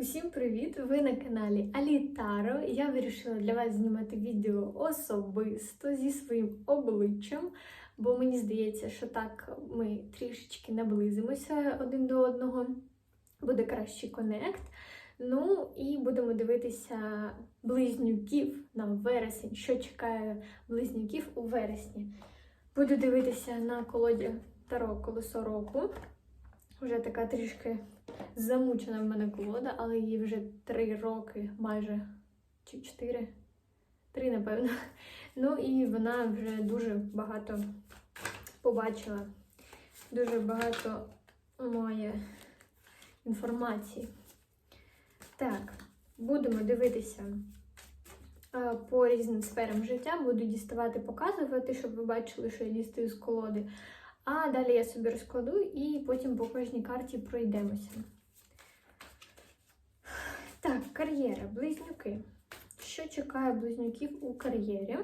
Усім привіт! Ви на каналі Алітаро. Я вирішила для вас знімати відео особисто зі своїм обличчям, бо мені здається, що так ми трішечки наблизимося один до одного, буде кращий конект. Ну і будемо дивитися близнюків на вересень, що чекає близнюків у вересні. Буду дивитися на колоді Таро колесо року. Вже така трішки замучена в мене колода, але їй вже три роки майже чи чотири. Три, напевно. Ну і вона вже дуже багато побачила, дуже багато має інформації. Так, будемо дивитися по різним сферам життя. Буду діставати, показувати, щоб ви бачили, що я дістаю з колоди. А далі я собі розкладу і потім по кожній карті пройдемося. Так, кар'єра, близнюки. Що чекає близнюків у кар'єрі?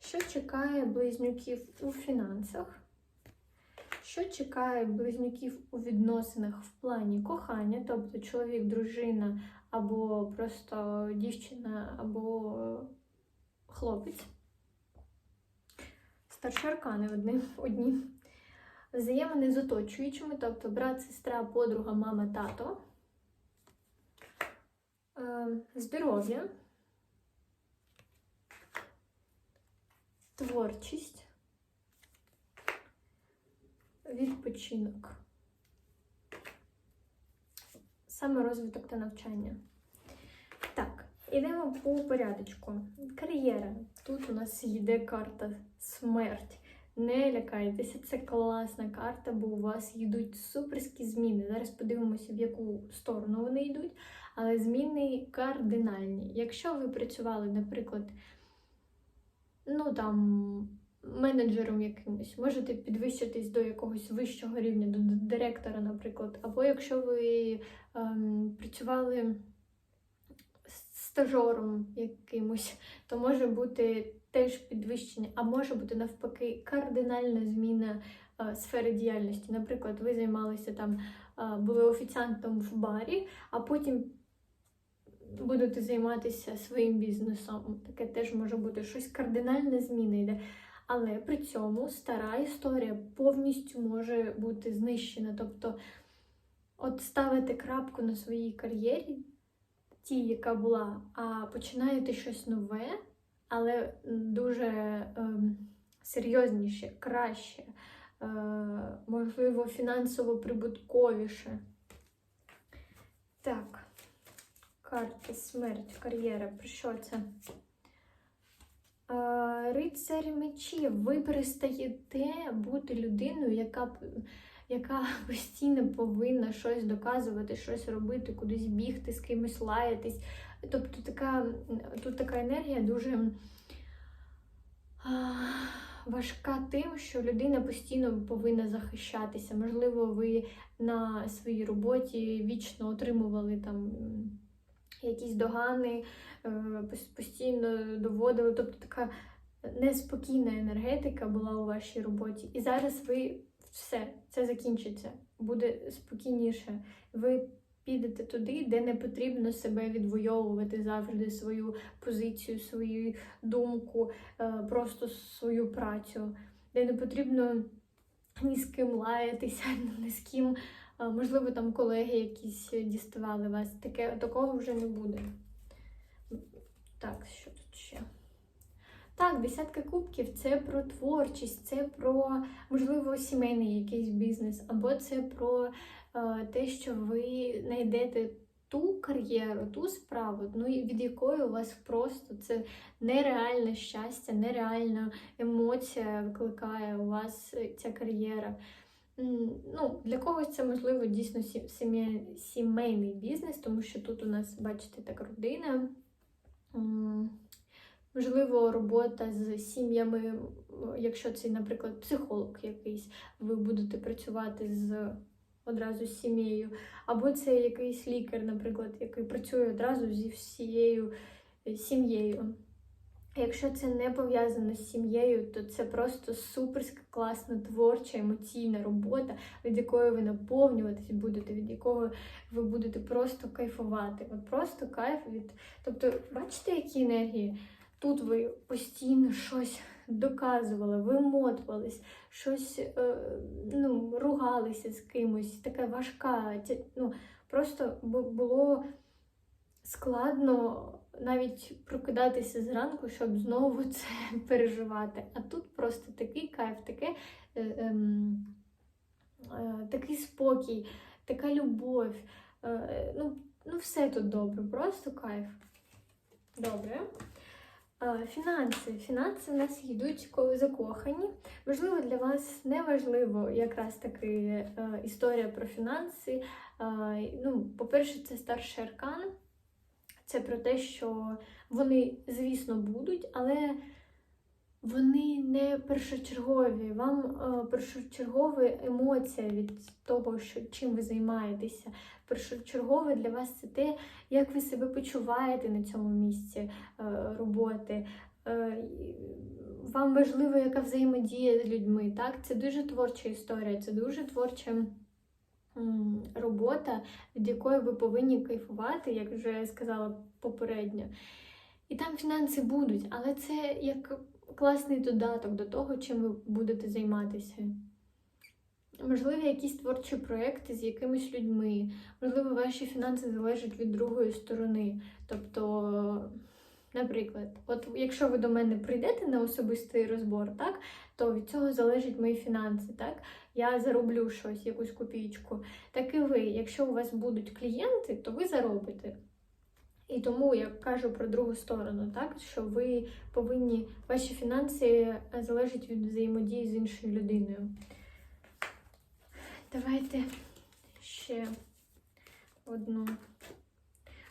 Що чекає близнюків у фінансах? Що чекає близнюків у відносинах в плані кохання, тобто чоловік, дружина, або просто дівчина, або хлопець? Старші аркани одні. одні. Взаємини з оточуючими, тобто брат, сестра, подруга, мама, тато. Е, Здоров'я. Творчість. Відпочинок. Саме розвиток та навчання. Ідемо по порядочку. Кар'єра. Тут у нас йде карта смерть. Не лякайтеся, це класна карта, бо у вас йдуть суперські зміни. Зараз подивимося, в яку сторону вони йдуть, але зміни кардинальні. Якщо ви працювали, наприклад, ну там менеджером якимось, можете підвищитись до якогось вищого рівня, до директора, наприклад, або якщо ви ем, працювали стажером якимось, то може бути теж підвищення, а може бути навпаки кардинальна зміна е, сфери діяльності. Наприклад, ви займалися там, е, були офіціантом в барі, а потім будете займатися своїм бізнесом. Таке теж може бути щось кардинальна зміна йде. Але при цьому стара історія повністю може бути знищена. Тобто, от ставите крапку на своїй кар'єрі, тій, яка була, а починаєте щось нове, але дуже ем, серйозніше, краще, е, можливо, фінансово прибутковіше. Так, карта смерть, кар'єра. Про що це? Е, Рицарь мечів. Ви перестаєте бути людиною, яка яка постійно повинна щось доказувати, щось робити, кудись бігти, з кимось лаятись. Тобто така, тут така енергія дуже важка тим, що людина постійно повинна захищатися. Можливо, ви на своїй роботі вічно отримували там якісь догани, е, постійно доводили. Тобто така неспокійна енергетика була у вашій роботі. І зараз ви все, це закінчиться, буде спокійніше. Ви підете туди, де не потрібно себе відвоювати завжди свою позицію, свою думку, е, просто свою працю, де не потрібно ні з ким лаятися, ні з ким, е, можливо, там колеги якісь діставали вас. Таке, такого вже не буде. Так, що тут ще? Так, десятка кубків це про творчість, це про, можливо, сімейний якийсь бізнес, або це про е, те, що ви знайдете ту кар'єру, ту справу, ну від якої у вас просто це нереальне щастя, нереальна емоція викликає у вас ця кар'єра. Ну, для когось це можливо дійсно сімейний бізнес, тому що тут у нас, бачите, так родина. Можливо, робота з сім'ями, якщо це, наприклад, психолог якийсь, ви будете працювати з одразу з сім'єю, або це якийсь лікар, наприклад, який працює одразу зі всією е, сім'єю. Якщо це не пов'язано з сім'єю, то це просто суперська класна творча емоційна робота, від якої ви наповнюватись будете, від якого ви будете просто кайфувати. От просто кайф від. Тобто, бачите, які енергії? Тут ви постійно щось доказували, вимотувались, щось е, ну, ругалися з кимось, така важка. Ну, просто було складно навіть прокидатися зранку, щоб знову це переживати. А тут просто такий кайф, таке, е, ем, е, такий спокій, така любов. Е, ну, ну, все тут добре, просто кайф. Добре. Фінанси. Фінанси в нас йдуть, коли закохані. Можливо, для вас не важливо якраз таки е, історія про фінанси. Ну, по-перше, це старший аркан. Це про те, що вони, звісно, будуть, але вони не першочергові. Вам е, першочергова емоція від того, що, чим ви займаєтеся. Першочергове для вас це те, як ви себе почуваєте на цьому місці е, роботи. Е, вам важливо, яка взаємодія з людьми. Так? Це дуже творча історія, це дуже творча робота, від якої ви повинні кайфувати, як вже сказала попередньо. І там фінанси будуть, але це як класний додаток до того, чим ви будете займатися. Можливо, якісь творчі проекти з якимись людьми, можливо, ваші фінанси залежать від другої сторони. Тобто, наприклад, от якщо ви до мене прийдете на особистий розбор, так, то від цього залежать мої фінанси. Так? Я зароблю щось, якусь копійку. Так і ви, якщо у вас будуть клієнти, то ви заробите. І тому я кажу про другу сторону, так що ви повинні ваші фінанси е, залежать від взаємодії з іншою людиною. Давайте ще одну.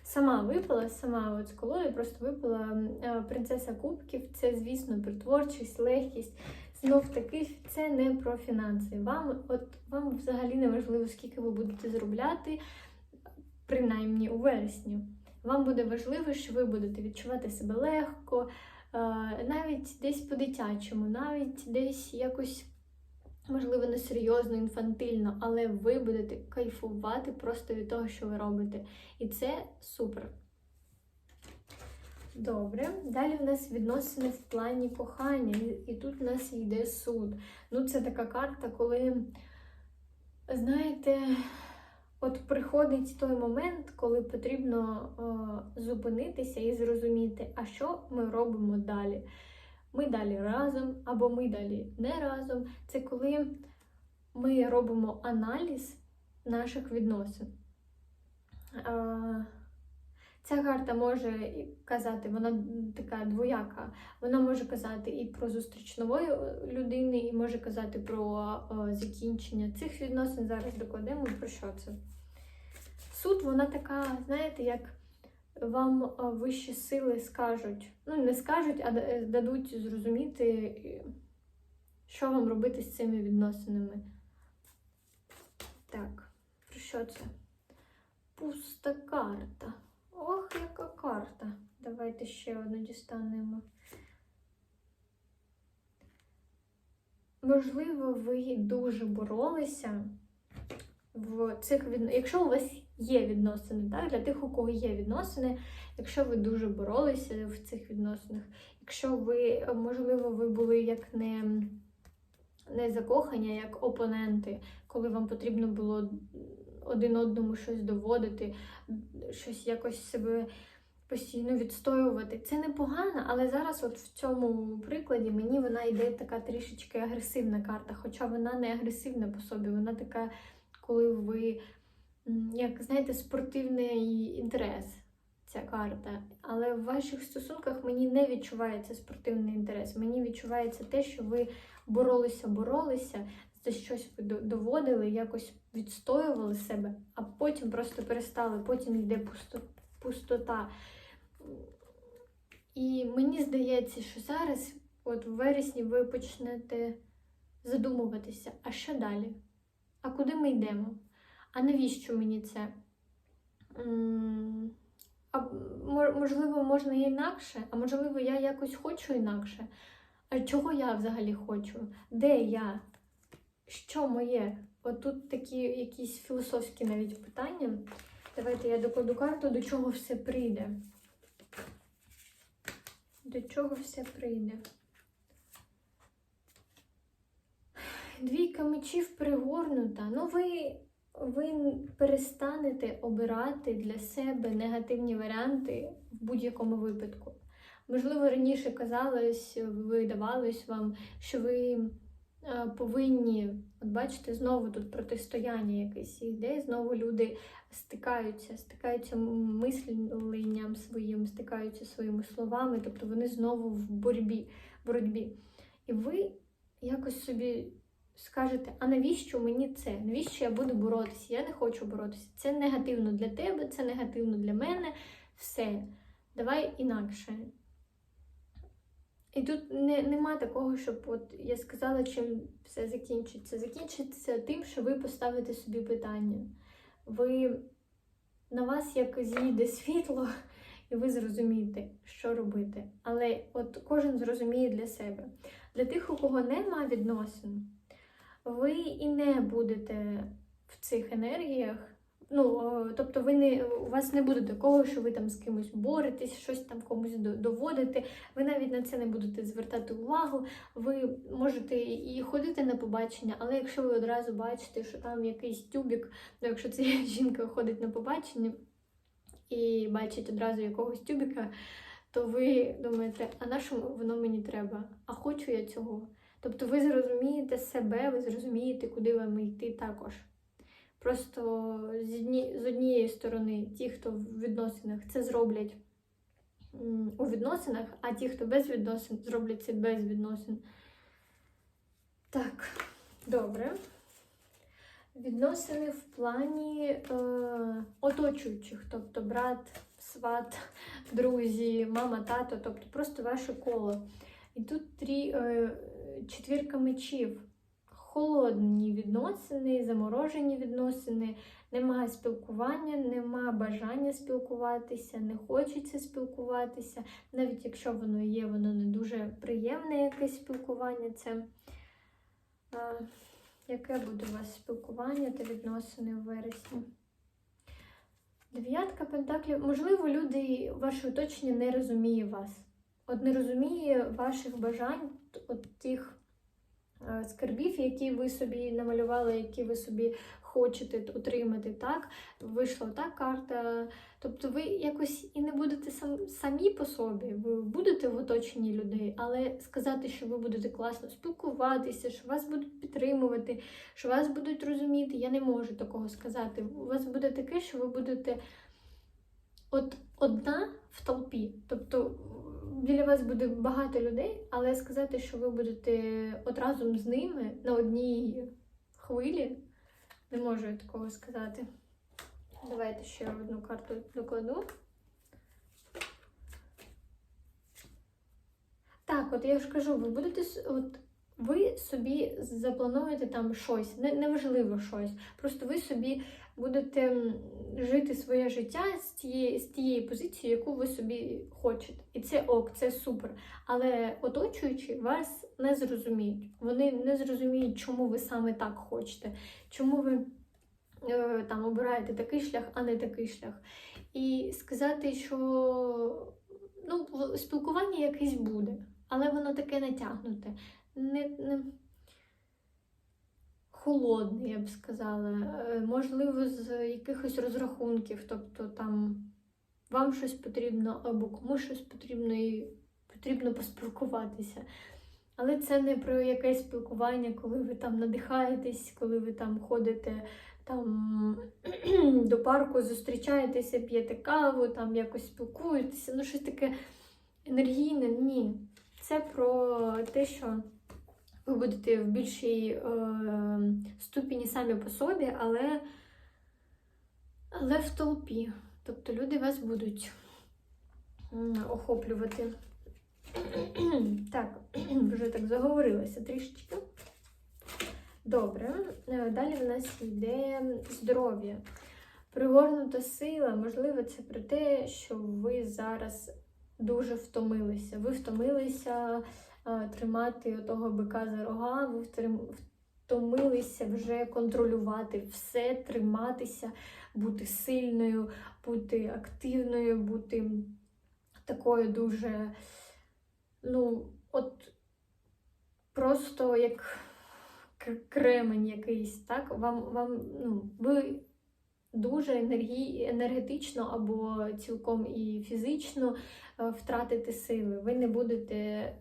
Сама випала, сама от з колоди просто випала е, принцеса кубків. Це, звісно, про творчість, легкість. Знов таки, це не про фінанси. Вам, от вам взагалі не важливо, скільки ви будете заробляти, принаймні у вересні. Вам буде важливо, що ви будете відчувати себе легко, е, навіть десь по-дитячому, навіть десь якось, можливо, несерйозно, інфантильно, але ви будете кайфувати просто від того, що ви робите. І це супер. Добре, далі в нас відносини в плані кохання, і- і тут в нас йде суд. Ну, це така карта, коли, знаєте, От приходить той момент, коли потрібно е, зупинитися і зрозуміти, а що ми робимо далі. Ми далі разом або ми далі не разом. Це коли ми робимо аналіз наших відносин. Е, Ця карта може казати, вона така двояка. Вона може казати і про зустріч нової е, людини, і може казати про е, закінчення цих відносин. Зараз докладемо про що це. Суд, вона така, знаєте, як вам е, вищі сили скажуть. Ну, не скажуть, а дадуть зрозуміти, що вам робити з цими відносинами. Так, про що це? Пуста карта. Яка карта. Давайте ще одну дістанемо. Можливо, ви дуже боролися в цих відносинах. Якщо у вас є відносини, так, для тих, у кого є відносини, якщо ви дуже боролися в цих відносинах, якщо ви, можливо, ви були як не, не закохані, а як опоненти, коли вам потрібно було один одному щось доводити, щось якось себе постійно відстоювати. Це непогано, але зараз, от в цьому прикладі, мені вона йде така трішечки агресивна карта, хоча вона не агресивна по собі, вона така, коли ви, як знаєте, спортивний інтерес. Ця карта, але в ваших стосунках мені не відчувається спортивний інтерес. Мені відчувається те, що ви боролися, боролися, за щось ви доводили, якось відстоювали себе, а потім просто перестали, потім йде пусто, пустота. І мені здається, що зараз, от в вересні, ви почнете задумуватися, а що далі? А куди ми йдемо? А навіщо мені це? А можливо, можна інакше, а можливо, я якось хочу інакше. А чого я взагалі хочу? Де я? Що моє? От тут такі якісь філософські навіть питання. Давайте я докладу карту, до чого все прийде. До чого все прийде? Двійка мечів пригорнута. Ну, ви, ви перестанете обирати для себе негативні варіанти в будь-якому випадку. Можливо, раніше казалось, видавалось вам, що ви повинні, от бачите, знову тут протистояння якесь іде, знову люди стикаються, стикаються мисленням своїм, стикаються своїми словами, тобто вони знову в боротьбі. боротьбі. І ви якось собі скажете, а навіщо мені це? Навіщо я буду боротися? Я не хочу боротися. Це негативно для тебе, це негативно для мене. Все. Давай інакше. І тут не, нема такого, щоб от я сказала, чим все закінчиться. Закінчиться тим, що ви поставите собі питання. Ви на вас як зійде світло, і ви зрозумієте, що робити. Але от кожен зрозуміє для себе. Для тих, у кого нема відносин, ви і не будете в цих енергіях. Ну, тобто, ви не, у вас не буде такого, що ви там з кимось боретесь, щось там комусь доводите. Ви навіть на це не будете звертати увагу. Ви можете і ходити на побачення, але якщо ви одразу бачите, що там якийсь тюбік, ну якщо це жінка ходить на побачення і бачить одразу якогось тюбіка, то ви думаєте, а на що воно мені треба? А хочу я цього. Тобто ви зрозумієте себе, ви зрозумієте, куди вам йти також. Просто з, одні, з однієї сторони, ті, хто в відносинах, це зроблять у відносинах, а ті, хто без відносин, зроблять це без відносин. Так, добре. Відносини в плані е, оточуючих, тобто брат, сват, друзі, мама, тато, тобто просто ваше коло. І тут трі, е, четвірка мечів. Холодні відносини, заморожені відносини, немає спілкування, нема бажання спілкуватися, не хочеться спілкуватися. Навіть якщо воно є, воно не дуже приємне якесь спілкування. Це е, яке буде у вас спілкування та відносини у вересні? Дев'ятка пентаклів. Можливо, люди, ваше оточення не розуміє вас. От не розуміє ваших бажань, от тих скарбів, які ви собі намалювали, які ви собі хочете отримати. Так, вийшла та карта. Тобто ви якось і не будете сам, самі по собі, ви будете в оточенні людей, але сказати, що ви будете класно спілкуватися, що вас будуть підтримувати, що вас будуть розуміти, я не можу такого сказати. У вас буде таке, що ви будете от одна в толпі. Тобто біля вас буде багато людей, але сказати, що ви будете от разом з ними на одній хвилі, не можу я такого сказати. Давайте ще одну карту докладу. Так, от я ж кажу, ви будете от ви собі заплануєте там щось, не, неважливо щось. Просто ви собі будете жити своє життя з тієї, з тієї позиції, яку ви собі хочете. І це ок, це супер. Але оточуючі вас не зрозуміють. Вони не зрозуміють, чому ви саме так хочете, чому ви е, там обираєте такий шлях, а не такий шлях. І сказати, що ну, спілкування якесь буде, але воно таке натягнуте. Не, не... Холодне, я б сказала. Е, Можливо, з якихось розрахунків. Тобто там вам щось потрібно або комусь щось потрібно і потрібно поспілкуватися. Але це не про якесь спілкування, коли ви там надихаєтесь, коли ви там ходите там до парку, зустрічаєтеся, п'єте каву, там якось спілкуєтеся. Ну, щось таке енергійне. Ні. Це про те, що ви будете в більшій е, ступені самі по собі, але, але в толпі. Тобто люди вас будуть охоплювати. Так, вже так заговорилася трішечки. Добре. Е, Далі в нас йде здоров'я. Пригорнута сила, можливо, це про те, що ви зараз дуже втомилися. Ви втомилися тримати того бика за рога, ви втомилися вже контролювати все, триматися, бути сильною, бути активною, бути такою дуже, ну, от просто як кремень якийсь, так? Вам, вам, ну, ви дуже енергії, енергетично або цілком і фізично е, втратите сили. Ви не будете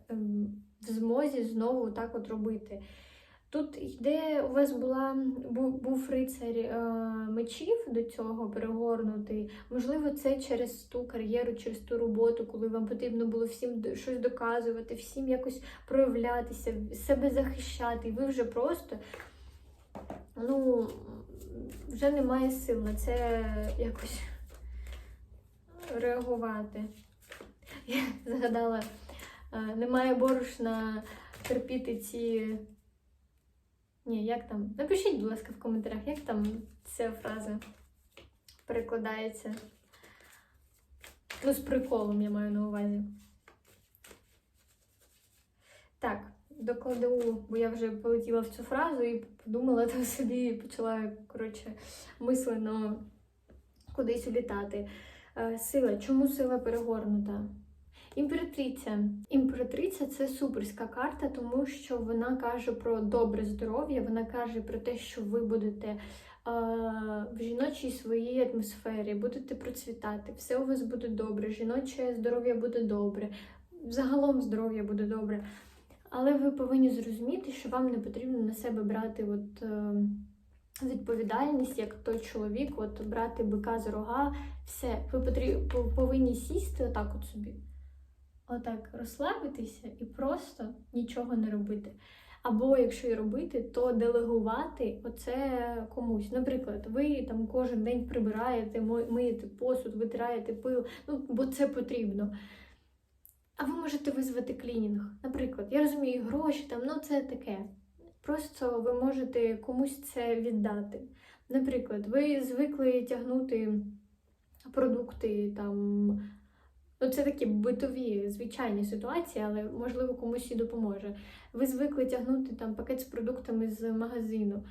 ем, в змозі знову так от робити. Тут йде, у вас була, був, був рицар е, мечів до цього перегорнутий. Можливо, це через ту кар'єру, через ту роботу, коли вам потрібно було всім щось доказувати, всім якось проявлятися, себе захищати. І ви вже просто ну, вже немає сил на це якось реагувати. Я згадала, е, немає борошна терпіти ці. Ні, як там? Напишіть, будь ласка, в коментарях, як там ця фраза перекладається. Ну, з приколом я маю на увазі. Так, докладу, бо я вже полетіла в цю фразу і подумала там собі, і почала, коротше, мислено кудись улітати. Е, Сила. Чому сила перегорнута? Імператриця. Імператриця це суперська карта, тому що вона каже про добре здоров'я, вона каже про те, що ви будете е, в жіночій своїй атмосфері, будете процвітати, все у вас буде добре, жіноче здоров'я буде добре, загалом здоров'я буде добре. Але ви повинні зрозуміти, що вам не потрібно на себе брати от, е, відповідальність, як той чоловік, от брати бика за рога, все, ви потріб, повинні сісти отак от собі. Отак розслабитися і просто нічого не робити. Або якщо і робити, то делегувати оце комусь. Наприклад, ви там кожен день прибираєте, миєте посуд, витираєте пил, ну бо це потрібно. А ви можете визвати клінінг. Наприклад, я розумію, гроші там, ну це таке. Просто ви можете комусь це віддати. Наприклад, ви звикли тягнути продукти там. Ну, це такі битові, звичайні ситуації, але можливо комусь і допоможе. Ви звикли тягнути там пакет з продуктами з магазину.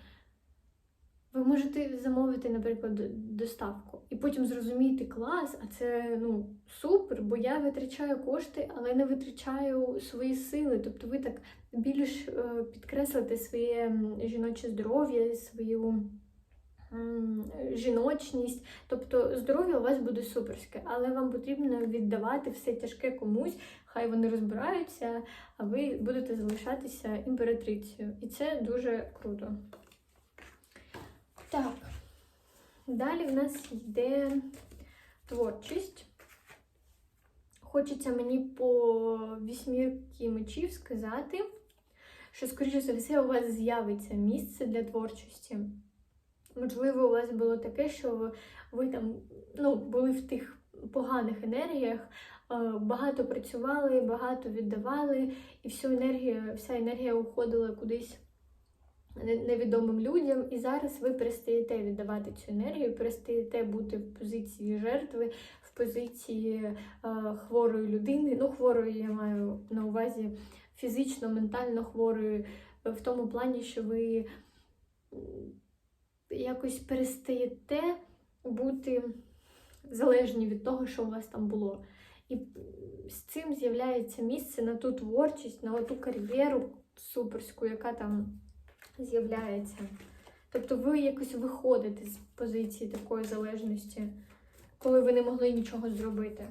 Ви можете замовити, наприклад, доставку, і потім зрозуміти клас, а це ну супер, бо я витрачаю кошти, але не витрачаю свої сили. Тобто ви так більш е, підкреслите своє жіноче здоров'я, свою жіночність. Тобто здоров'я у вас буде суперське, але вам потрібно віддавати все тяжке комусь, хай вони розбираються, а ви будете залишатися імператрицею. І це дуже круто. Так, далі в нас йде творчість. Хочеться мені по вісьмірки мечів сказати, що, скоріше за все, у вас з'явиться місце для творчості. Можливо, у вас було таке, що ви, там ну, були в тих поганих енергіях, е, багато працювали, багато віддавали, і всю енергію, вся енергія уходила кудись невідомим людям. І зараз ви перестаєте віддавати цю енергію, перестаєте бути в позиції жертви, в позиції е, хворої людини. Ну, хворої я маю на увазі фізично, ментально хворої, е, в тому плані, що ви якось перестаєте бути залежні від того, що у вас там було. І з цим з'являється місце на ту творчість, на ту кар'єру суперську, яка там з'являється. Тобто ви якось виходите з позиції такої залежності, коли ви не могли нічого зробити.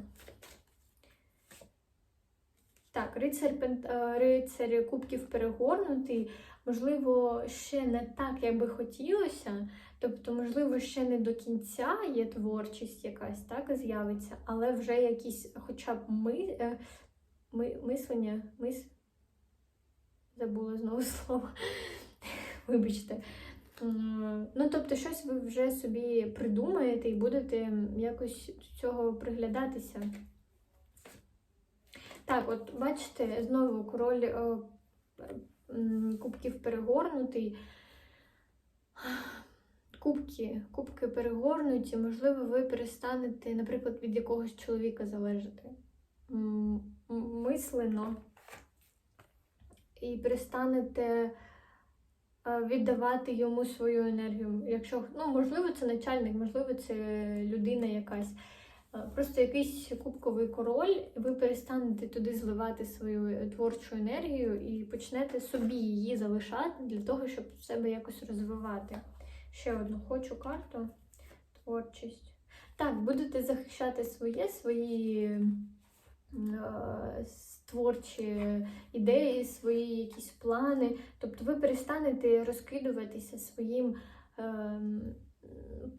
Так, рицар, Пен- е, рицар кубків перегорнутий, можливо, ще не так, як би хотілося. Тобто, можливо, ще не до кінця є творчість якась, так, з'явиться, але вже якісь, хоча б ми, е, ми, мислення, мис... забула знову слово. Вибачте. Ну, тобто, щось ви вже собі придумаєте і будете якось до цього приглядатися. Так, от бачите, знову король е, м, кубків перегорнутий. кубки, кубки перегорнуті, можливо, ви перестанете, наприклад, від якогось чоловіка залежати мислено і перестанете е, віддавати йому свою енергію. Якщо, ну, можливо, це начальник, можливо, це людина якась. Е, Просто якийсь кубковий король, ви перестанете туди зливати свою творчу енергію і почнете собі її залишати для того, щоб себе якось розвивати. Ще одну хочу карту. Творчість. Так, будете захищати своє, свої е, творчі ідеї, свої якісь плани. Тобто ви перестанете розкидуватися своїм ем,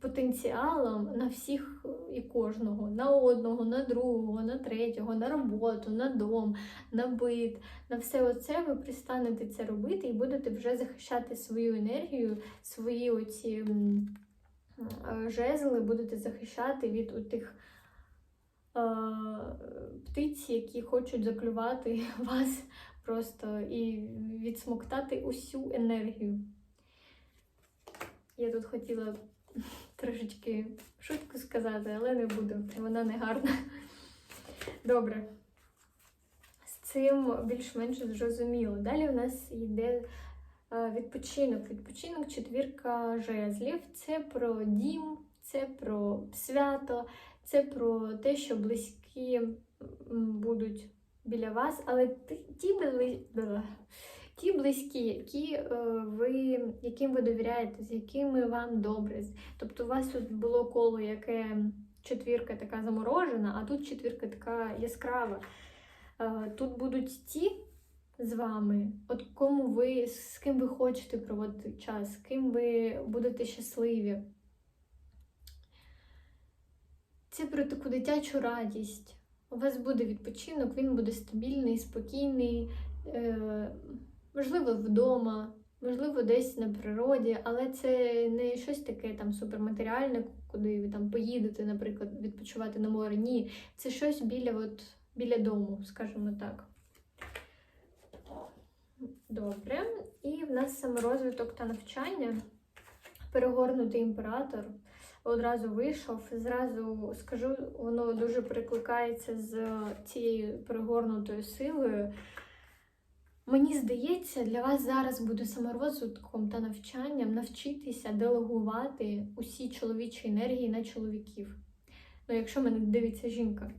потенціалом на всіх і кожного, на одного, на другого, на третього, на роботу, на дом, на бит, на все оце ви перестанете це робити і будете вже захищати свою енергію, свої оці е, жезли будете захищати від тих птиць, які хочуть заклювати вас просто і відсмоктати усю енергію. Я тут хотіла трошечки шутку сказати, але не буду, вона не гарна. Добре. З цим більш-менш зрозуміло. Далі у нас йде відпочинок. Відпочинок четвірка жезлів. Це про дім, це про свято, це про те, що близькі будуть біля вас, але ті, ті, близькі, які, е, ви, яким ви довіряєте, з якими вам добре. Тобто у вас тут було коло, яке четвірка така заморожена, а тут четвірка така яскрава. Е, Тут будуть ті з вами, от кому ви, з ким ви хочете проводити час, з ким ви будете щасливі. Це про таку дитячу радість. У вас буде відпочинок, він буде стабільний, спокійний, е, можливо, вдома, можливо, десь на природі, але це не щось таке там суперматеріальне, куди ви там поїдете, наприклад, відпочивати на море. Ні, це щось біля, от, біля дому, скажімо так. Добре. І в нас саморозвиток та навчання. Перегорнутий імператор одразу вийшов. Зразу скажу, воно дуже перекликається з цією перегорнутою силою. Мені здається, для вас зараз буде саморозвитком та навчанням навчитися делегувати усі чоловічі енергії на чоловіків. Ну, якщо мене дивиться жінка.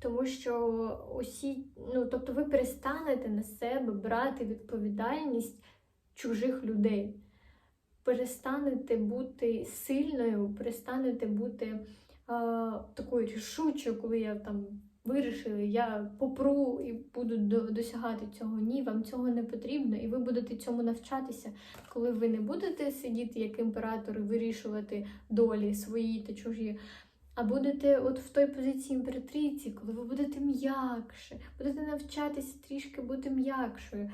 Тому що усі, ну тобто ви перестанете на себе брати відповідальність чужих людей. Перестанете бути сильною, перестанете бути а, такою рішучою, коли я там вирішила, я попру і буду досягати цього. Ні, вам цього не потрібно, і ви будете цьому навчатися, коли ви не будете сидіти як імператор і вирішувати долі свої та чужі. А будете от в той позиції імператриці, коли ви будете м'якше, будете навчатися трішки бути м'якшою.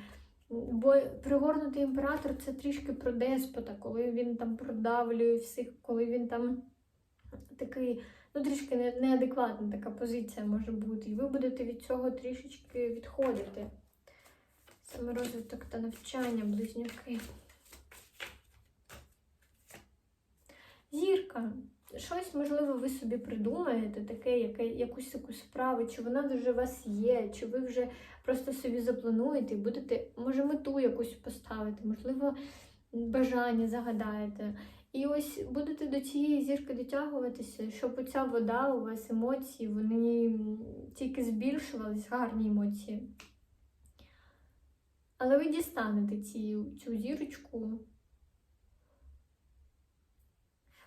Бо пригорнутий імператор це трішки про деспота, коли він там продавлює всіх, коли він там такий, ну трішки неадекватна така позиція може бути. І ви будете від цього трішечки відходити. Саморозвиток та навчання, близнюки. Зірка. Щось, можливо, ви собі придумаєте, таке, яке, якусь таку справу, чи вона вже у вас є, чи ви вже просто собі заплануєте і будете, може, мету якусь поставити, можливо, бажання загадаєте. І ось будете до цієї зірки дотягуватися, щоб оця вода у вас емоції, вони тільки збільшувались, гарні емоції. Але ви дістанете ці, цю зірочку.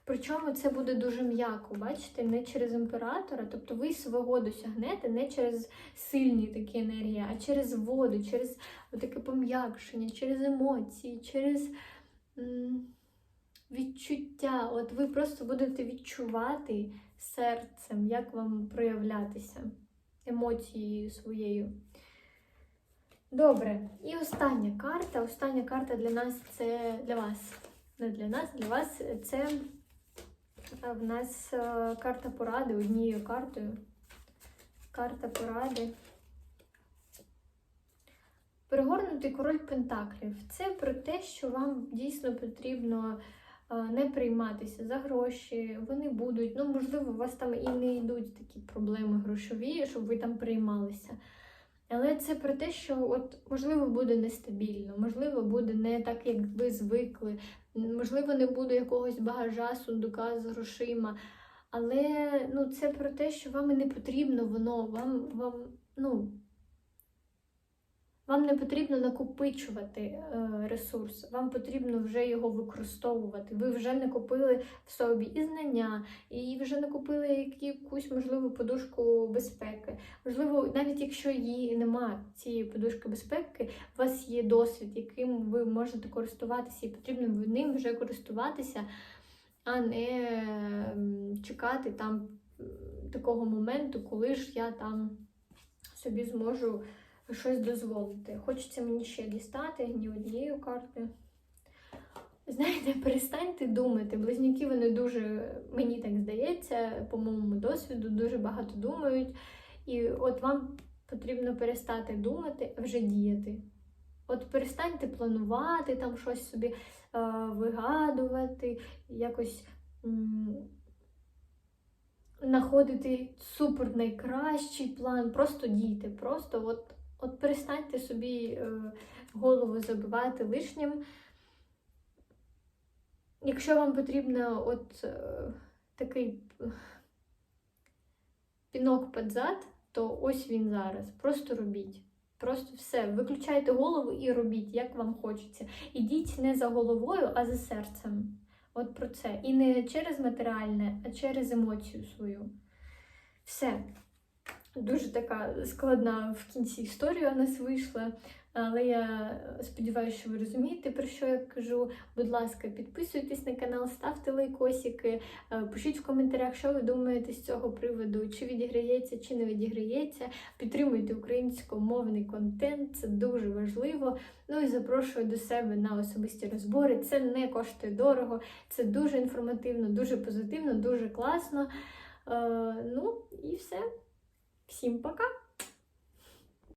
Причому це буде дуже м'яко, бачите, не через імператора, тобто ви свого досягнете не через сильні такі енергії, а через воду, через таке пом'якшення, через емоції, через відчуття. От ви просто будете відчувати серцем, як вам проявлятися емоцією своєю. Добре, і остання карта. Остання карта для нас це для вас. Не для нас, для вас це в нас е, карта поради однією картою. Карта поради. Перегорнутий король Пентаклів. Це про те, що вам дійсно потрібно е, не прийматися за гроші, вони будуть. Ну, можливо, у вас там і не йдуть такі проблеми грошові, щоб ви там приймалися. Але це про те, що от можливо буде нестабільно, можливо, буде не так, як ви звикли, можливо, не буде якогось багажа, сундука з грошима. Але ну, це про те, що вам не потрібно воно, вам, вам, ну, вам не потрібно накопичувати е, ресурс, вам потрібно вже його використовувати. Ви вже накопили в собі і знання, і вже накопили якусь можливу подушку безпеки. Можливо, навіть якщо її немає, цієї подушки безпеки, у вас є досвід, яким ви можете користуватися, і потрібно ним вже користуватися, а не чекати там такого моменту, коли ж я там собі зможу щось дозволити. Хочеться мені ще дістати ні однією картою. Знаєте, перестаньте думати. Близнюки вони дуже, мені так здається, по моєму досвіду, дуже багато думають. І от вам потрібно перестати думати, а вже діяти. От перестаньте планувати, там щось собі е, вигадувати, якось знаходити супер найкращий план, просто дійте, просто от, от перестаньте собі е, голову забивати лишнім. Якщо вам потрібно от е, такий пінок під зад, то ось він зараз. Просто робіть. Просто все, виключайте голову і робіть, як вам хочеться. Ідіть не за головою, а за серцем. От про це. І не через матеріальне, а через емоцію свою. Все. Дуже така складна в кінці історія у нас вийшла. Але я сподіваюся, що ви розумієте, про що я кажу. Будь ласка, підписуйтесь на канал, ставте лайкосики, е, пишіть в коментарях, що ви думаєте з цього приводу, чи відіграється, чи не відіграється. Підтримуйте українськомовний контент, це дуже важливо. Ну і запрошую до себе на особисті розбори. Це не коштує дорого, це дуже інформативно, дуже позитивно, дуже класно. Е, Ну і все. Всім пока!